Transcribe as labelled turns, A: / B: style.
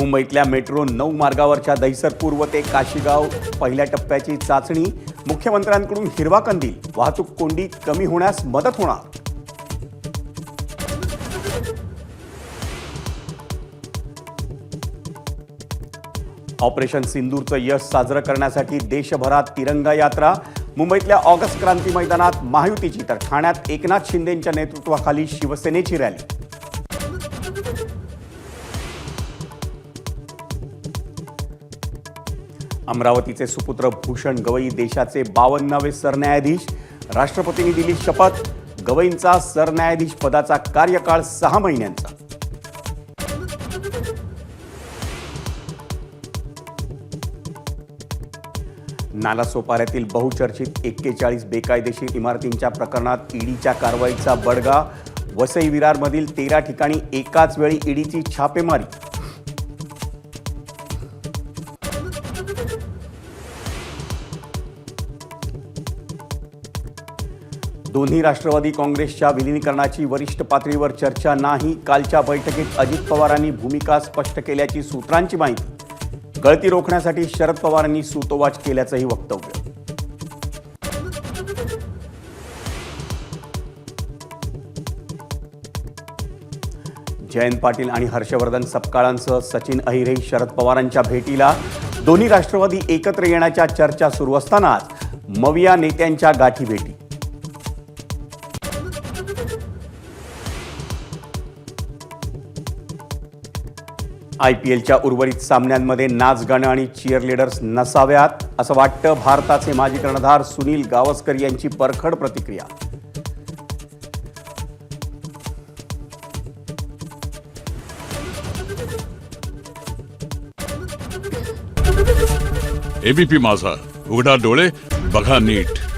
A: मुंबईतल्या मेट्रो नऊ मार्गावरच्या दहिसरपूर्व ते काशीगाव पहिल्या टप्प्याची चाचणी. मुख्यमंत्र्यांकडून हिरवा कंदील वाहतूक कोंडी कमी होण्यास मदत होणार. ऑपरेशन सिंदूरचं यश साजरं करण्यासाठी देशभरात तिरंगा यात्रा. मुंबईतल्या ऑगस्ट क्रांती मैदानात महायुतीची तर ठाण्यात एकनाथ शिंदेंच्या नेतृत्वाखाली शिवसेनेची रॅली. अमरावतीचे सुपुत्र भूषण गवई देशाचे बावन्नावे सरन्यायाधीश. राष्ट्रपतींनी दिली शपथ. गवईंचा सरन्यायाधीश पदाचा कार्यकाळ सहा महिन्यांचा. नालासोपाऱ्यातील बहुचर्चित एक्केचाळीस बेकायदेशीर इमारतींच्या प्रकरणात ईडीच्या कारवाईचा बडगा. वसई विरारमधील तेरा ठिकाणी एकाच वेळी ईडीची छापेमारी. दोन्ही राष्ट्रवादी काँग्रेसच्या विलिनीकरणाची वरिष्ठ पातळीवर चर्चा नाही. कालच्या बैठकीत अजित पवारांनी भूमिका स्पष्ट केल्याची सूत्रांची माहिती. गळती रोखण्यासाठी शरद पवारांनी सूतोवाच केल्याचंही वक्तव्य. जयंत पाटील आणि हर्षवर्धन सपकाळांसह सचिन अहिरे शरद पवारांच्या भेटीला दोन्ही राष्ट्रवादी एकत्र येण्याच्या चर्चा सुरू असतानाच मविया नेत्यांच्या गाठी भेटी. आय पी एलच्या उर्वरित सामन्यांमध्ये नाच गाणं आणि चिअरलिडर्स नसाव्यात असं वाटतं भारताचे माजी कर्णधार सुनील गावस्कर यांची परखड प्रतिक्रिया.
B: एबीपी माझा. उघडा डोळे बघा नीट.